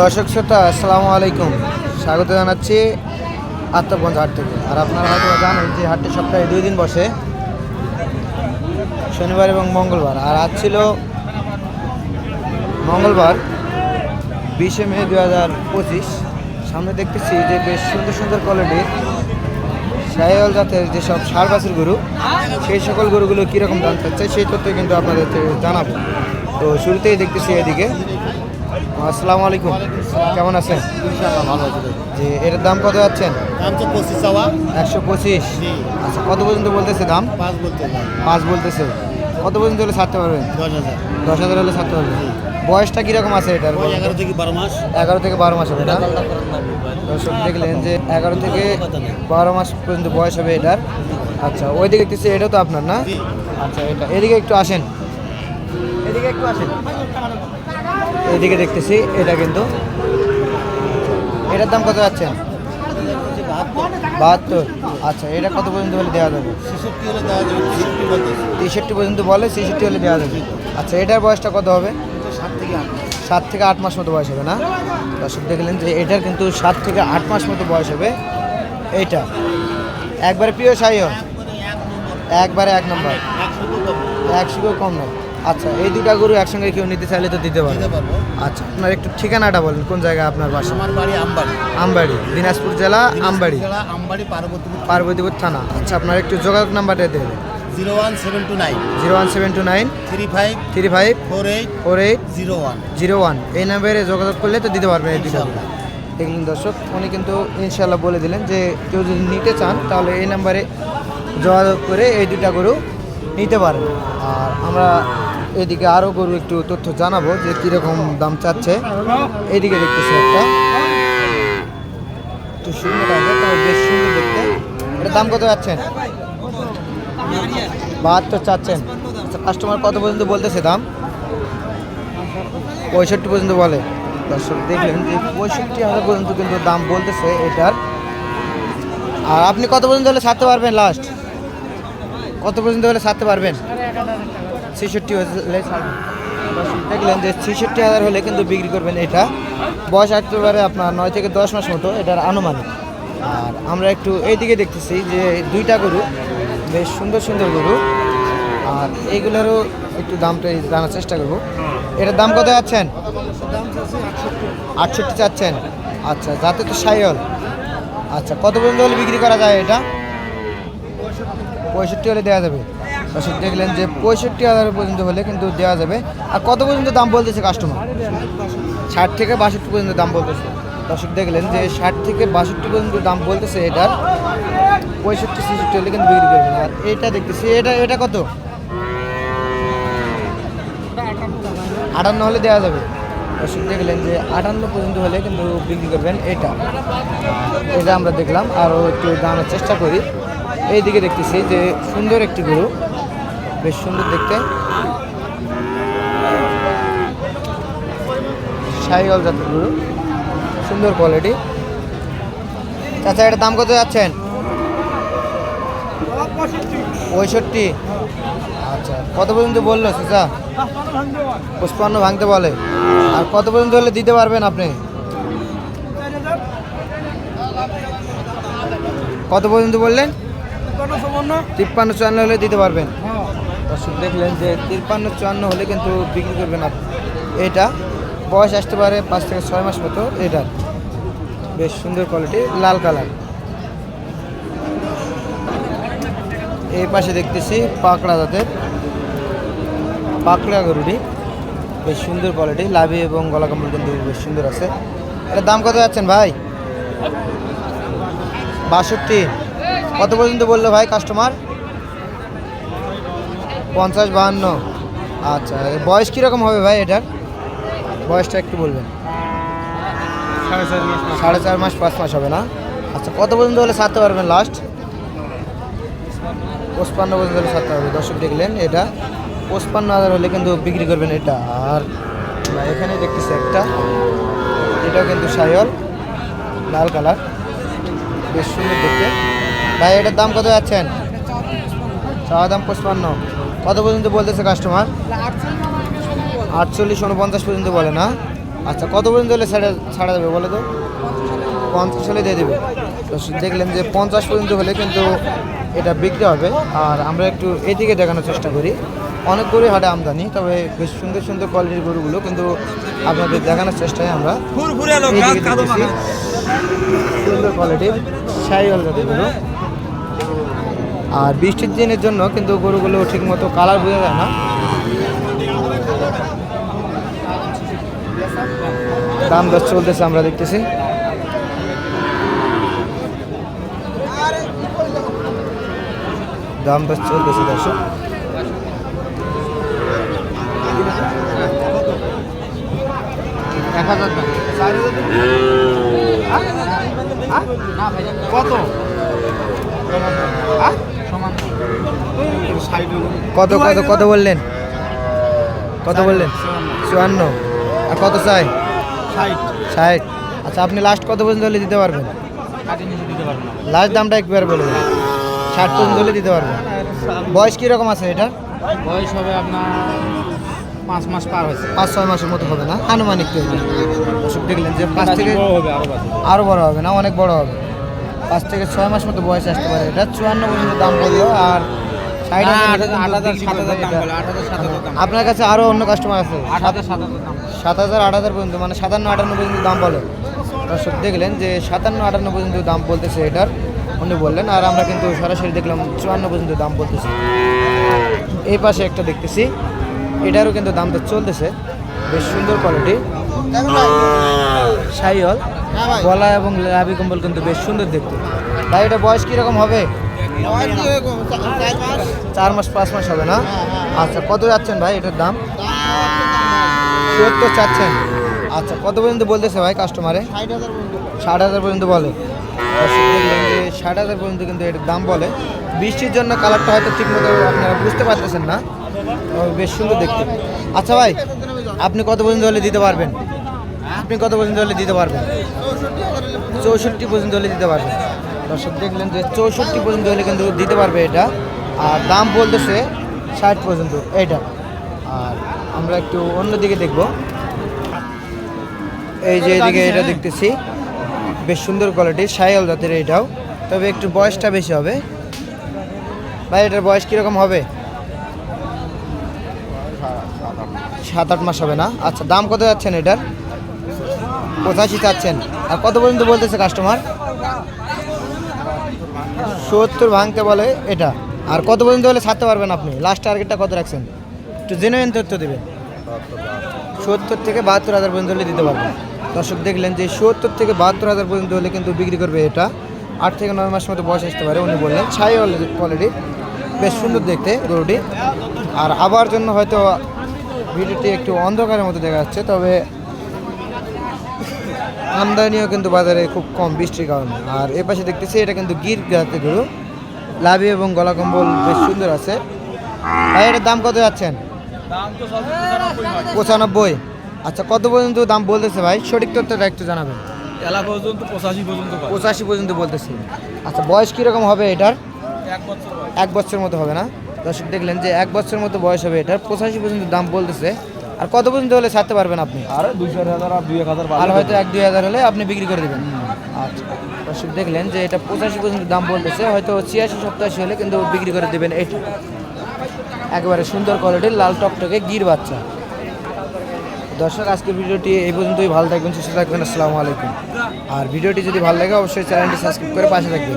দর্শক শ্রোতা, আসসালামু আলাইকুম। স্বাগত জানাচ্ছি আত্মগঞ্জ হাট থেকে। আর আপনারা হয়তো জানেন যে হাটটি সপ্তাহে দুই দিন বসে, শনিবার এবং মঙ্গলবার। আর আজ ছিল মঙ্গলবার, বিশে মে দু হাজার পঁচিশ। সামনে দেখতেছি যে বেশ সুন্দর সুন্দর কোয়ালিটির সাহেল জাতের যেসব ষাড় বাছুর গরু, সেই সকল গরুগুলো কীরকম দাম চাচ্ছে, সেই তথ্য কিন্তু আপনাদের জানাব। তো শুরুতেই দেখতেছি এদিকে। আসসালামু আলাইকুম। কেমন আছেন? ইনশাআল্লাহ ভালো আছে যে এটার দাম কত যাচ্ছেন? দাম তো পঁচিশ চাওয়া। একশো পঁচিশ। আচ্ছা কত পর্যন্ত বলতেছে দাম? পাঁচ বলতে পাঁচ বলতেছে। কত পর্যন্ত হলে ছাড়তে পারবেন? দশ হাজার। দশ হাজার হলে ছাড়তে পারবেন। বয়সটা কীরকম আছে এটার এগারো থেকে বারো মাস। এগারো থেকে বারো মাস হবে না? দর্শক দেখলেন যে এগারো থেকে বারো মাস পর্যন্ত বয়স হবে এটার। আচ্ছা ওইদিকে দেখতেছি এটাও তো আপনার না? আচ্ছা এটা এদিকে একটু আসেন। এদিকে একটু আসেন। এদিকে দেখতেছি, এটা কিন্তু। এটার দাম কত যাচ্ছে? বাহাত্তর। আচ্ছা এটা কত পর্যন্ত হলে দেওয়া যাবে? তেষট্টি পর্যন্ত বলে ছেষট্টি হলে দেওয়া যাবে। আচ্ছা এটার বয়সটা কত হবে? সাত থেকে আট মাস মতো বয়স হবে, না? দর্শক দেখলেন যে এটার কিন্তু সাত থেকে আট মাস মতো বয়স হবে। এইটা। একবারে প্রিয় সাইও একবারে এক নম্বর। একশো কম নয়। আচ্ছা এই দুটা গরু একসঙ্গে কেউ নিতে চাইলে তো দিতে পারবে। আচ্ছা আপনার একটু ঠিকানাটা বলেন কোন জায়গায় আপনার বাসা? আমার বাড়ি আমবাড়ি। আমবাড়ি দিনাজপুর জেলা আমবাড়ি। জেলা আমবাড়ি পার্বতীপুর পার্বতীপুর থানা। আচ্ছা আপনার একটু যোগাযোগ নাম্বারটা দেবেন zero one seven two nine. Zero one seven two nine. Three five. Three five. Four eight. Four eight. Zero one. Zero one. এই নাম্বারে যোগাযোগ করলে তো দিতে পারবেন এই দুটো। দেখলেন দর্শক উনি কিন্তু ইনশাল্লাহ বলে দিলেন যে কেউ যদি নিতে চান তাহলে এই নাম্বারে যোগাযোগ করে এই দুটা গরু নিতে পারেন। আর আমরা এদিকে আরও গরু একটু তথ্য জানাব যে কীরকম দাম চাচ্ছে। এদিকে দেখতেছি একটা। একটু সুন্দর আছে বেশ সুন্দর দেখতে। এটার দাম কত যাচ্ছেন বাহাত্তর চাচ্ছেন। আচ্ছা কাস্টমার কত পর্যন্ত বলতেছে দাম? পঁয়ষট্টি পর্যন্ত বলে। দর্শক দেখলেন যে পঁয়ষট্টি হাজার পর্যন্ত কিন্তু দাম বলতেছে এটার। আর আপনি কত পর্যন্ত হলে ছাড়তে পারবেন লাস্ট কত পর্যন্ত হলে ছাড়তে পারবেন? ছেষট্টি হলে দেখলেন যে ছেষট্টি হাজার হলে কিন্তু বিক্রি করবেন এটা। বয়স আসতে পারে আপনার নয় থেকে দশ মাস মতো, এটার আনুমানিক। আর আমরা একটু এইদিকে দেখতেছি যে দুইটা গরু, বেশ সুন্দর সুন্দর গরু। আর এইগুলোরও একটু দামটা জানার চেষ্টা করব। এটার দাম কত যাচ্ছেন? আটষট্টি চাচ্ছেন। আচ্ছা যাতে তো সাইল আচ্ছা কত পর্যন্ত হলে বিক্রি করা যায় এটা? পঁয়ষট্টি হলে দেওয়া যাবে। দর্শক, দেখলেন যে পঁয়ষট্টি হাজার পর্যন্ত হলে কিন্তু দেওয়া যাবে। আর কত পর্যন্ত দাম বলতেছে কাস্টমার ষাট থেকে বাষট্টি পর্যন্ত দাম বলতেছে। দর্শক, দেখলেন যে ষাট থেকে বাষট্টি পর্যন্ত দাম বলতেছে এটার পঁয়ষট্টি, ছেষট্টি হলে কিন্তু বিক্রি করবেন। আর এটা দেখতেছি, এটা এটা কত? আটান্ন হলে দেওয়া যাবে। দর্শক, দেখলেন যে আটান্ন পর্যন্ত হলে কিন্তু বিক্রি করবেন এটা। এটা আমরা দেখলাম আরও একটু জানার চেষ্টা করি। এইদিকে দেখতেছি যে সুন্দর একটি গরু। বেশ সুন্দর দেখতে। সাইগল জাতের গরু। সুন্দর কোয়ালিটি চাচা এটার দাম কত যাচ্ছেন? পঁয়ষট্টি। আচ্ছা কত পর্যন্ত বলল চাচা? পুষ্পান্ন ভাঙতে বলে। আর কত পর্যন্ত হলে দিতে পারবেন আপনি? কত পর্যন্ত বললেন? তিপ্পান্ন, চুয়ান্ন হলে দিতে পারবেন। দর্শক দেখলেন যে তিপ্পান্ন চুয়ান্ন হলে কিন্তু বিক্রি করবেন আপনি। এটা বয়স আসতে পারে পাঁচ থেকে ছয় মাস মতো এটার বেশ সুন্দর কোয়ালিটি লাল কালার। এই পাশে দেখতেছি পাকড়া জাতের পাকড়া গরুটি, বেশ সুন্দর কোয়ালিটি লাভি এবং গলা কাপড় কিন্তু বেশ সুন্দর আছে। এটার দাম কত যাচ্ছেন ভাই? বাষট্টি। কত পর্যন্ত বলল ভাই কাস্টমার পঞ্চাশ বাহান্ন। আচ্ছা বয়স কীরকম হবে ভাই এটার? বয়সটা একটু বলবেন। সাড়ে চার মাস পাঁচ মাস। হবে না? আচ্ছা কত পর্যন্ত হলে ছাড়তে পারবেন লাস্ট পঁচপান্ন পর্যন্ত হলে ছাড়তে পারবেন। দর্শক দেখলেন এটা। পঁচপান্ন হাজার হলে কিন্তু বিক্রি করবেন এটা। আর এখানে দেখতেছি একটা। এটাও কিন্তু সায়ল লাল কালার। বেশ সুন্দর দেখতে। ভাই এটার দাম কত যাচ্ছেন? চাওয়া দাম পঁচপান্ন। কত পর্যন্ত বলতেছে কাস্টমার আটচল্লিশ উনপঞ্চাশ পর্যন্ত বলে না? আচ্ছা কত পর্যন্ত হলে ছাড়া ছাড়া যাবে বলে তো? পঞ্চাশ হলে দিয়ে দেবে। তো দেখলেন যে পঞ্চাশ পর্যন্ত হলে কিন্তু এটা বিক্রি হবে। আর আমরা একটু এদিকে দেখানোর চেষ্টা করি। অনেক গরু হাটে আমদানি তবে বেশ সুন্দর সুন্দর কোয়ালিটির গরুগুলো কিন্তু আপনাদের দেখানোর চেষ্টায় আমরা সুন্দর কোয়ালিটির জাতের গরু আর বৃষ্টির দিনের জন্য কিন্তু গরুগুলো ঠিকমতো কালার বোঝা যায় না। দাম দর চলতেছে আমরা দেখতেছি। দাম দর চলতেছে দর্শক। এক হাজার কত? কত কত কত বললেন? কত বললেন? চুয়ান্ন। আর কত চাই? ষাট। আচ্ছা আপনি লাস্ট কত পর্যন্ত হলে দিতে পারবেন? লাস্ট দামটা একবার বলবেন ষাট পর্যন্ত হলে দিতে পারবেন। বয়স কীরকম আছে এটা? বয়স হবে আপনার পাঁচ মাস পার হয়েছে। পাঁচ ছয় মাসের মতো হবে না? আনুমানিক তো এটা। দেখলেন যে পাঁচ থেকে আরও আরও বড় হবে না অনেক বড় হবে। পাঁচ থেকে ছয় মাস মতো বয়স আসতে পারে এটা। চুয়ান্ন পর্যন্ত দাম বলল আর আপনার কাছে আরও অন্য কাস্টমার আছে? সাত হাজার আট হাজার পর্যন্ত মানে সাতান্ন আটান্ন পর্যন্ত দাম বলে। দর্শক দেখলেন যে সাতান্ন আটান্ন পর্যন্ত দাম বলতেছে এটার। উনি বললেন আর আমরা কিন্তু সরাসরি দেখলাম চুয়ান্ন পর্যন্ত দাম বলতেছে। এই পাশে একটা দেখতেছি এটারও কিন্তু দাম তো চলতেছে। বেশ সুন্দর কোয়ালিটি সাইহল গলা এবং লাভি কম্বল কিন্তু বেশ সুন্দর দেখতে। তাই এটা বয়স কীরকম হবে? চার মাস, পাঁচ মাস হবে না? আচ্ছা কত যাচ্ছেন ভাই এটার দাম? সত্তর চাচ্ছেন। আচ্ছা কত পর্যন্ত বলতেছে ভাই কাস্টমারে ষাট হাজার পর্যন্ত বলে। ষাট হাজার পর্যন্ত কিন্তু এটার দাম বলে। বৃষ্টির জন্য কালারটা হয়তো ঠিকমতো আপনারা বুঝতে পারতেছেন না। বেশ সুন্দর দেখতে। আচ্ছা ভাই, আপনি কত পর্যন্ত হলে দিতে পারবেন? আপনি কত পর্যন্ত হলে দিতে পারবেন? চৌষট্টি পর্যন্ত হলে দিতে পারবেন। দর্শক দেখলেন যে চৌষট্টি পর্যন্ত হলে কিন্তু দিতে পারবে এটা। আর দাম বলতেছে ষাট পর্যন্ত এইটা আর আমরা একটু অন্যদিকে দেখব। এই যে এদিকে এটা দেখতেছি, বেশ সুন্দর কোয়ালিটির সাইল জাতের এটাও। তবে একটু বয়সটা বেশি হবে। ভাই, এটার বয়স কীরকম হবে? সাত আট মাস হবে না? আচ্ছা দাম কত যাচ্ছেন এটার? পঁচাশি চাচ্ছেন। আর কত পর্যন্ত বলতেছে কাস্টমার সত্তর ভাঙতে বলে এটা। আর কত পর্যন্ত হলে ছাড়তে পারবেন আপনি? লাস্ট টার্গেটটা কত রাখছেন? একটু জেনুইন তথ্য দেবেন। সত্তর থেকে বাহাত্তর হাজার পর্যন্ত হলে দিতে পারবেন। দর্শক দেখলেন যে সত্তর থেকে বাহাত্তর হাজার পর্যন্ত হলে কিন্তু বিক্রি করবে এটা। আট থেকে নয় মাস মতো বয়স আসতে পারে, উনি বললেন। ছাই কোয়ালিটি বেশ সুন্দর দেখতে গরুটি। আর আবার জন্য হয়তো ভিডিওটি একটু অন্ধকারের মতো দেখা যাচ্ছে, তবে আমদানিও কিন্তু বাজারে খুব কম বৃষ্টির কারণে। আর এ পাশে দেখতেছি এটা কিন্তু গির জাতের গরু। লাভি এবং গলা কম্বল বেশ সুন্দর আছে। ভাই এটার দাম কত যাচ্ছেন? পঁচানব্বই। আচ্ছা কত পর্যন্ত দাম বলতেছে ভাই? সঠিক তথ্যটা একটু জানাবেন। এলা পর্যন্ত পঁচাশি পর্যন্ত পঁচাশি পর্যন্ত বলতেছে। আচ্ছা বয়স কীরকম হবে এটার? এক বছর এক বছর মতো হবে না? দর্শক দেখলেন যে এক বছর মতো বয়স হবে এটার। পঁচাশি পর্যন্ত দাম বলতেছে। আর কত পর্যন্ত হলে ছাড়তে পারবেন আপনি? আরে দুইশো হাজার আর দুই এক হাজার আর হয়তো এক দুই হাজার হলে আপনি বিক্রি করে দেবেন। আচ্ছা। দর্শক দেখলেন যে এটা পঁচাশি পর্যন্ত দাম বলতেছে হয়তো ছিয়াশি সপ্তাশি হলে কিন্তু বিক্রি করে দেবেন এটা। একেবারে সুন্দর কোয়ালিটির লাল টকটকে গির বাচ্চা। দর্শক আজকের ভিডিওটি এই পর্যন্তই। ভালো থাকবেন সুস্থ থাকবেন। আসসালামু আলাইকুম। আর ভিডিওটি যদি ভালো লাগে অবশ্যই চ্যানেলটি সাবস্ক্রাইব করে পাশে থাকবেন।